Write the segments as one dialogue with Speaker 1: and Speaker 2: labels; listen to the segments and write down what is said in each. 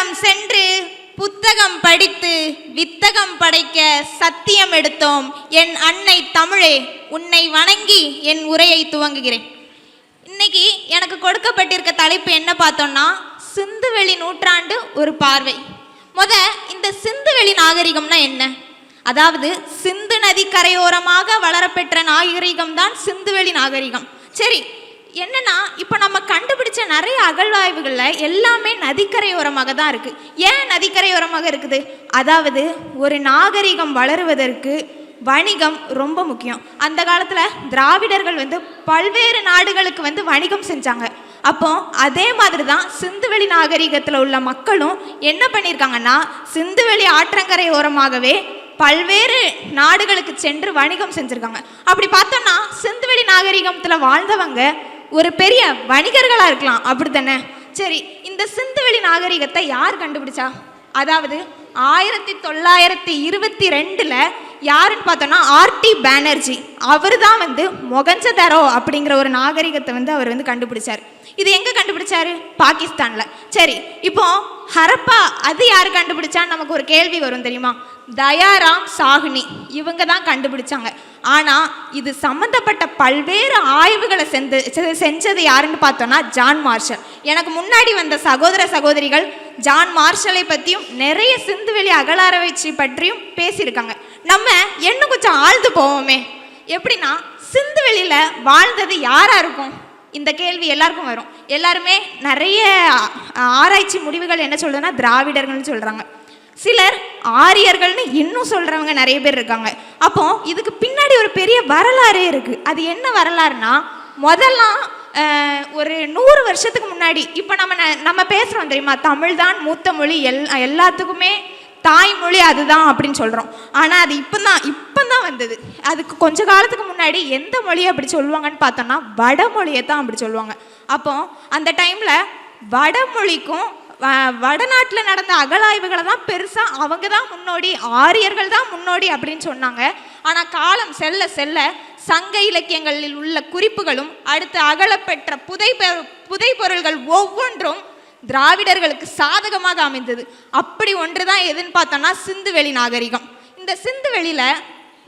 Speaker 1: நூலகம் சென்று புத்தகம் படித்து வித்தகம் படைக்க சத்தியம் எடுத்தோம். என் அன்னை தமிழே உன்னை வணங்கி என் உரையை துவங்குகிறேன். இன்னைக்கு எனக்கு கொடுக்கப்பட்டிருக்க தலைப்பு என்ன பார்த்தோம்னா சிந்துவெளி நூற்றாண்டு ஒரு பார்வை. முத இந்த சிந்துவெளி நாகரிகம்னா என்ன? அதாவது சிந்து நதி கரையோரமாக வளரப்பெற்ற நாகரிகம் தான் சிந்துவெளி நாகரிகம். சரி என்னன்னா இப்போ நம்ம கண்டுபிடிச்ச நிறைய அகழ்வாய்வுகளில் எல்லாமே நதிக்கரையோரமாக தான் இருக்கு. ஏன் நதிக்கரையோரமாக இருக்குது? அதாவது ஒரு நாகரிகம் வளருவதற்கு வணிகம் ரொம்ப முக்கியம். அந்த காலத்தில் திராவிடர்கள் வந்து பல்வேறு நாடுகளுக்கு வந்து வணிகம் செஞ்சாங்க. அப்போ அதே மாதிரி தான் சிந்துவெளி நாகரிகத்தில் உள்ள மக்களும் என்ன பண்ணியிருக்காங்கன்னா சிந்துவெளி ஆற்றங்கரை ஓரமாகவே பல்வேறு நாடுகளுக்கு சென்று வணிகம் செஞ்சுருக்காங்க. அப்படி பார்த்தோம்னா சிந்துவெளி நாகரிகத்தில் வாழ்ந்தவங்க ஒரு பெரிய வணிகர்களாக இருக்கலாம் அப்படி தானே சரி இந்த சிந்துவெளி நாகரிகத்தை யார் கண்டுபிடிச்சா? அதாவது ஆயிரத்தி தொள்ளாயிரத்தி இருபத்தி ரெண்டில் யாருன்னு பார்த்தோன்னா ஆர்டி பானர்ஜி. அவர் தான் வந்து மொகஞ்சதரோ அப்படிங்கிற ஒரு நாகரிகத்தை வந்து அவர் வந்து கண்டுபிடிச்சார். இது எங்கே கண்டுபிடிச்சாரு? பாகிஸ்தானில். சரி இப்போ ஹரப்பா அது யார் கண்டுபிடிச்சான்னு நமக்கு ஒரு கேள்வி வரும் தெரியுமா? தயாராம் சாஹ்னி இவங்க தான் கண்டுபிடிச்சாங்க. ஆனால் இது சம்மந்தப்பட்ட பல்வேறு ஆய்வுகளை செஞ்சு செ- செஞ்சது யாருன்னு பார்த்தோன்னா ஜான் மார்ஷல். எனக்கு முன்னாடி வந்த சகோதர சகோதரிகள் ஜான் மார்ஷலை பற்றியும் நிறைய சிந்துவெளி அகலாராய்ச்சி பற்றியும் பேசியிருக்காங்க. நம்ம இன்னும் கொஞ்சம் ஆழ்ந்து போவோமே? எப்படின்னா சிந்துவெளியில் வாழ்ந்தது யாராக இருக்கும்? இந்த கேள்வி எல்லாருக்கும் வரும். எல்லாருமே நிறைய ஆராய்ச்சி முடிவுகள் என்ன சொல்கிறதுன்னா திராவிடர்கள்னு சொல்கிறாங்க சிலர் ஆரியர்கள்னு இன்னும் சொல்கிறவங்க நிறைய பேர் இருக்காங்க. அப்போ இதுக்கு பின்னாடி ஒரு பெரிய வரலாறே இருக்குது அது என்ன வரலாறுனா முதல்லாம் ஒரு நூறு வருஷத்துக்கு முன்னாடி இப்போ நம்ம ந- நம்ம பேசுகிறோம் தெரியுமா? தமிழ் தான் மூத்த மொழி எல் எல்லாத்துக்குமே தாய்மொழி அதுதான் அப்படின்னு சொல்கிறோம் ஆனால் அது இப்போ தான் இப்போ தான் வந்தது. அதுக்கு கொஞ்ச காலத்துக்கு முன்னாடி எந்த மொழியை அப்படி சொல்லுவாங்கன்னு பார்த்தோன்னா வடமொழியை தான் அப்படி சொல்லுவாங்க. அப்போ அந்த டைமில் வடமொழிக்கும் வ- வடநாட்டில் நடந்த அகலாய்வுகளை தான் பெருசாக அவங்க தான் முன்னோடி ஆரியர்கள் தான் முன்னோடி அப்படின்னு சொன்னாங்க. ஆனால் காலம் செல்ல செல்ல சங்க இலக்கியங்களில் உள்ள குறிப்புகளும் அடுத்து அகலப்பெற்ற புதை புதை பொருள்கள் ஒவ்வொன்றும் திராவிடர்களுக்கு சாதகமாக அமைந்தது. அப்படி ஒன்று தான் எதுன்னு பார்த்தோம்னா சிந்துவெளி நாகரிகம். இந்த சிந்துவெளியில்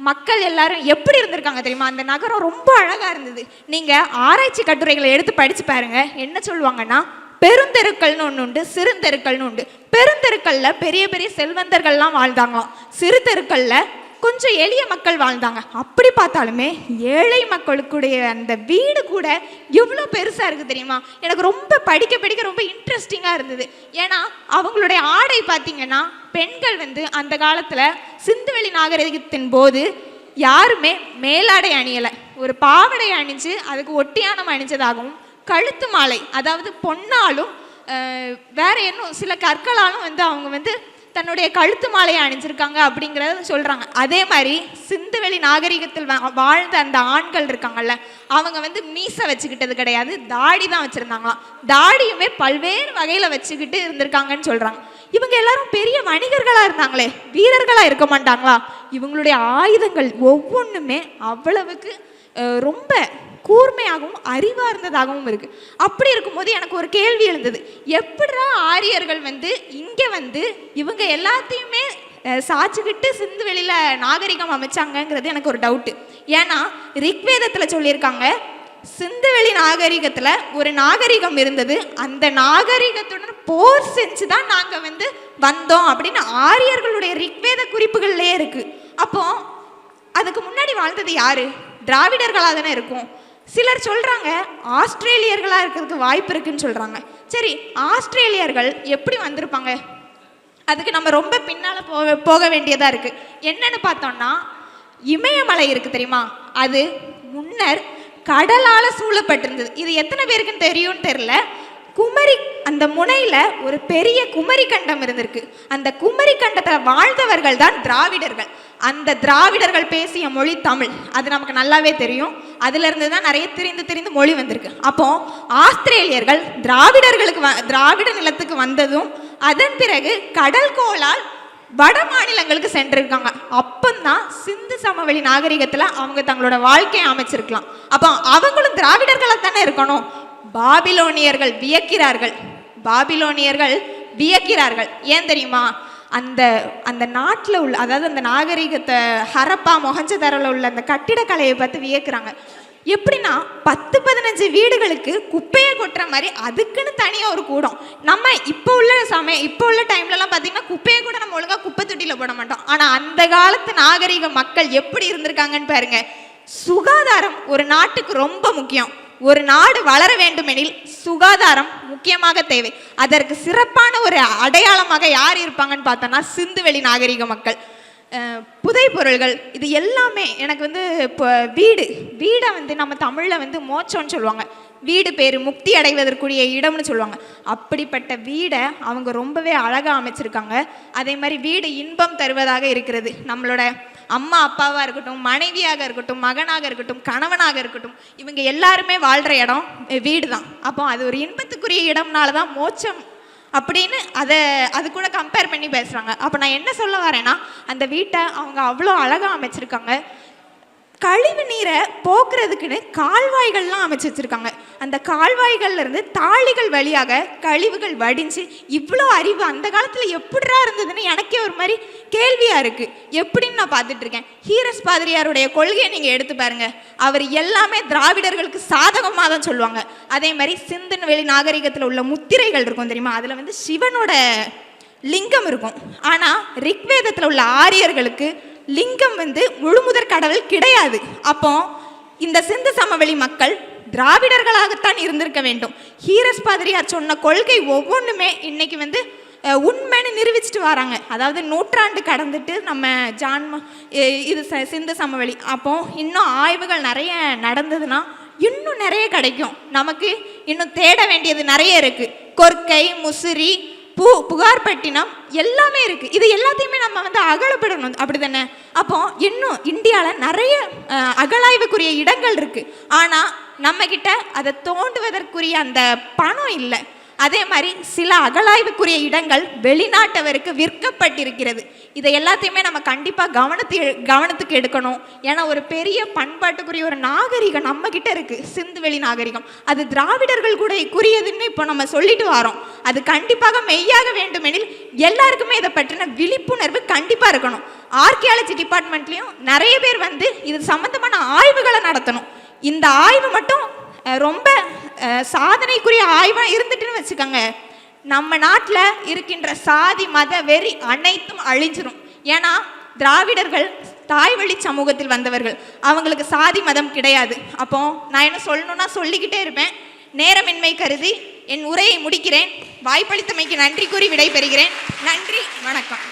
Speaker 1: மக்கள் எல்லாரும் எப்படி இருந்திருக்காங்க தெரியுமா? அந்த நகரம் ரொம்ப அழகாக இருந்தது. நீங்கள் ஆராய்ச்சி கட்டுரைகளை எடுத்து படித்து பாருங்கள் என்ன சொல்லுவாங்கன்னா பெருந்தெருக்கள்னு ஒன்று உண்டு சிறுந்தெருக்கள்னு உண்டு. பெருந்தெருக்களில் பெரிய பெரிய செல்வந்தர்கள்லாம் வாழ்ந்தாங்களாம். சிறு தெருக்களில் கொஞ்சம் எளிய மக்கள் வாழ்ந்தாங்க. அப்படி பார்த்தாலுமே ஏழை மக்களுக்குடைய அந்த வீடு கூட எவ்வளோ பெருசாக இருக்குது தெரியுமா? எனக்கு ரொம்ப படிக்க படிக்க ரொம்ப இன்ட்ரெஸ்டிங்காக இருந்தது. ஏன்னா அவங்களுடைய ஆடை பார்த்திங்கன்னா பெண்கள் வந்து அந்த காலத்தில் சிந்துவெளி நாகரிகத்தின் போது யாருமே மேலாடை அணியலை. ஒரு பாவடை அணிஞ்சு அதுக்கு ஒட்டியானம் அணிஞ்சதாகவும் கழுத்து மாலை அதாவது பொன்னாலும் வேற இன்னும் சில கற்களாலும் வந்து அவங்க வந்து தன்னுடைய கழுத்து மாலையை அணிஞ்சிருக்காங்க அப்படிங்கிறத சொல்கிறாங்க அதே மாதிரி சிந்துவெளி நாகரிகத்தில் வா- வாழ்ந்த அந்த ஆண்கள் இருக்காங்கல்ல அவங்க வந்து மீசை வச்சுக்கிட்டது கிடையாது தாடி தான் வச்சுருந்தாங்களாம். தாடியுமே பல்வேறு வகையில் வச்சுக்கிட்டு இருந்திருக்காங்கன்னு சொல்கிறாங்க இவங்க எல்லாரும் பெரிய வணிகர்களாக இருந்தாங்களே வீரர்களாக இருக்க மாட்டாங்களா? இவங்களுடைய ஆயுதங்கள் ஒவ்வொன்றுமே அவ்வளவுக்கு ரொம்ப கூர்மையாகவும் அறிவார்ந்ததாகவும் இருக்குது அப்படி இருக்கும்போது எனக்கு ஒரு கேள்வி எழுந்தது. எப்படிடா ஆரியர்கள் வந்து இங்கே வந்து இவங்க எல்லாத்தையுமே சாச்சிக்கிட்டு சிந்து வெளியில் நாகரிகம் அமைச்சாங்கங்கிறது எனக்கு ஒரு டவுட்டு ஏன்னா ரிக்வேதத்தில் சொல்லியிருக்காங்க சிந்துவெளி நாகரிகத்தில் ஒரு நாகரிகம் இருந்தது. அந்த நாகரிகத்துடன் போர் செஞ்சு தான் நாங்கள் வந்து வந்தோம் அப்படின்னு ஆரியர்களுடைய ரிக்வேத குறிப்புகள்லேயே இருக்குது அப்போ அதுக்கு முன்னாடி வாழ்ந்தது யாரு? திராவிடர்களாக தானே இருக்கும். சிலர் சொல்கிறாங்க ஆஸ்திரேலியர்களாக இருக்கிறதுக்கு வாய்ப்பு இருக்குன்னு சொல்கிறாங்க சரி ஆஸ்திரேலியர்கள் எப்படி வந்திருப்பாங்க? அதுக்கு நம்ம ரொம்ப பின்னால் போக போக வேண்டியதாக இருக்குது என்னன்னு பார்த்தோம்னா இமயமலை இருக்குது தெரியுமா? அது முன்னர் கடலால் சூழப்பட்டிருந்தது. இது எத்தனை பேருக்குன்னு தெரியும்னு தெரில குமரி அந்த முனையில் ஒரு பெரிய குமரி கண்டம் இருந்திருக்கு. அந்த குமரி கண்டத்தில் வாழ்ந்தவர்கள் தான் திராவிடர்கள். அந்த திராவிடர்கள் பேசிய மொழி தமிழ். அது நமக்கு நல்லாவே தெரியும். அதுலேருந்து தான் நிறைய திரிந்து திரிந்து மொழி வந்திருக்கு. அப்போ ஆஸ்திரேலியர்கள் திராவிடர்களுக்கு வ- திராவிட நிலத்துக்கு வந்ததும் அதன் பிறகு கடல் கோளால் வட மாநிலங்களுக்கு சென்றிருக்காங்க. அப்பந்தான் சிந்து சமவெளி நாகரிகத்தில் அவங்க தங்களோட வாழ்க்கையை அமைச்சிருக்கலாம். அப்போ அவங்களும் திராவிடர்களாக தானே இருக்கணும். பாபிலோனியர்கள் வியக்கிறார்கள். பாபிலோனியர்கள் வியக்கிறார்கள். ஏன் தெரியுமா? அந்த அந்த நாட்டில் உள்ள அதாவது அந்த நாகரிகத்தை ஹரப்பா மொஹஞ்சதாரோல உள்ள அந்த கட்டிடக்கலையை பார்த்து வியக்கிறாங்க. எப்படின்னா பத்து பதினஞ்சு வீடுகளுக்கு குப்பையை கொட்டுற மாதிரி அதுக்குன்னு தனியாக ஒரு கூடம். நம்ம இப்போ உள்ள சமயம் இப்போ உள்ள டைம்லலாம் பார்த்திங்கன்னா குப்பையை கூட நம்ம ஒழுங்காக குப்பை தொட்டியில் போட மாட்டோம். ஆனால் அந்த காலத்து நாகரிக மக்கள் எப்படி இருந்திருக்காங்கன்னு பாருங்கள் சுகாதாரம் ஒரு நாட்டுக்கு ரொம்ப முக்கியம். ஒரு நாடு வளர வேண்டுமெனில் சுகாதாரம் முக்கியமாக தேவை. அதற்கு சிறப்பான ஒரு அடையாளமாக யார் இருப்பாங்கன்னு பார்த்தோன்னா சிந்துவெளி நாகரிக மக்கள். புதை பொருள்கள் இது எல்லாமே எனக்கு வந்து இப்போ வீடு வீடை வந்து நம்ம தமிழில் வந்து மோச்சோன்னு சொல்லுவாங்க. வீடு பேர் முக்தி அடைவதற்குரிய இடம்னு சொல்லுவாங்க. அப்படிப்பட்ட வீடை அவங்க ரொம்பவே அழகாக அமைச்சிருக்காங்க. அதே மாதிரி வீடு இன்பம் தருவதாக இருக்கிறது நம்மளோட அம்மா அப்பாவாக இருக்கட்டும் மனைவியாக இருக்கட்டும் மகனாக இருக்கட்டும் கணவனாக இருக்கட்டும் இவங்க எல்லாருமே வாழ்கிற இடம் வீடு தான் அப்போ அது ஒரு இன்பத்துக்குரிய இடம்னால தான் மோட்சம் அப்படின்னு அதை அது கூட கம்பேர் பண்ணி பேசுகிறாங்க அப்போ நான் என்ன சொல்ல வரேன்னா அந்த வீட்டை அவங்க அவ்வளோ அழகாக அமைச்சிருக்காங்க. கழிவு நீரை போக்குறதுக்குன்னு கால்வாய்கள்லாம் அமைச்சு வச்சுருக்காங்க. அந்த கால்வாய்கள்ல இருந்து தாளிகள் வழியாக கழிவுகள் வடிஞ்சு இவ்வளோ அறிவு அந்த காலத்தில் எப்படிரா இருந்ததுன்னு எனக்கே ஒரு மாதிரி கேள்வியாக இருக்கு. எப்படின்னு நான் பார்த்துட்டு இருக்கேன். ஹீரஸ் பாதிரியாருடைய கொள்கையை நீங்கள் எடுத்து பாருங்க. அவர் எல்லாமே திராவிடர்களுக்கு சாதகமாக தான் சொல்லுவாங்க. அதே மாதிரி சிந்தன் வெளி நாகரிகத்தில் உள்ள முத்திரைகள் இருக்கும் தெரியுமா? அதில் வந்து சிவனோட லிங்கம் இருக்கும். ஆனால் ரிக்வேதத்தில் உள்ள ஆரியர்களுக்கு லிங்கம் வந்து முழுமுதற் கடவுள் கிடையாது. அப்போ இந்த சிந்து சமவெளி மக்கள் திராவிடர்களாகத்தான் இருந்திருக்க வேண்டும். ஹீரஸ் பாதிரியார் சொன்ன கொள்கை ஒவ்வொன்றுமே இன்னைக்கு வந்து உண்மைன்னு நிரூபிச்சுட்டு வராங்க. அதாவது நூற்றாண்டு கடந்துட்டு நம்ம ஜான்ம இது சிந்து சமவெளி. அப்போ இன்னும் ஆய்வுகள் நிறைய நடந்ததுன்னா இன்னும் நிறைய கிடைக்கும். நமக்கு இன்னும் தேட வேண்டியது நிறைய இருக்குது கொர்க்கை முசிறி பூ புகார்பட்டினம் எல்லாமே இருக்கு. இது எல்லாத்தையுமே நம்ம வந்து அகலப்படணும். அப்படி தானே அப்போ இன்னும் இந்தியாவில் நிறைய அகலாய்வுக்குரிய இடங்கள் இருக்கு. ஆனால் நம்ம கிட்ட அதை தோண்டுவதற்குரிய அந்த பணம் இல்லை. அதே மாதிரி சில அகலாய்வுக்குரிய இடங்கள் வெளிநாட்டவருக்கு விற்கப்பட்டிருக்கிறது. இதை எல்லாத்தையுமே நம்ம கண்டிப்பாக கவனத்து கவனத்துக்கு எடுக்கணும். ஏன்னா ஒரு பெரிய பண்பாட்டுக்குரிய ஒரு நாகரிகம் நம்ம கிட்ட இருக்கு சிந்துவெளி நாகரிகம். அது திராவிடர்கள் கூட குறியதுன்னு இப்போ நம்ம சொல்லிட்டு வரோம். அது கண்டிப்பாக மெய்யாக வேண்டுமெனில் எல்லாருக்குமே இதை பற்றின விழிப்புணர்வு கண்டிப்பாக இருக்கணும். ஆர்கியாலஜி டிபார்ட்மெண்ட்லேயும் நிறைய பேர் வந்து இது சம்மந்தமான ஆய்வுகளை நடத்தணும். இந்த ஆய்வு மட்டும் ரொம்ப சாதனைக்குரிய ஆய்வாக இருந்துட்டுன்னு வச்சுக்கோங்க. நம்ம நாட்டில் இருக்கின்ற சாதி மத வெறி அனைத்தும் அழிஞ்சிரும். ஏன்னா திராவிடர்கள் தாய்வழி சமூகத்தில் வந்தவர்கள். அவங்களுக்கு சாதி மதம் கிடையாது. அப்போ நான் என்ன சொல்லணும்னா சொல்லிக்கிட்டே இருப்பேன். நேரமின்மை கருதி என் உரையை முடிக்கிறேன். வாய்ப்பளித்தமைக்கு நன்றி கூறி விடைபெறுகிறேன். நன்றி வணக்கம்.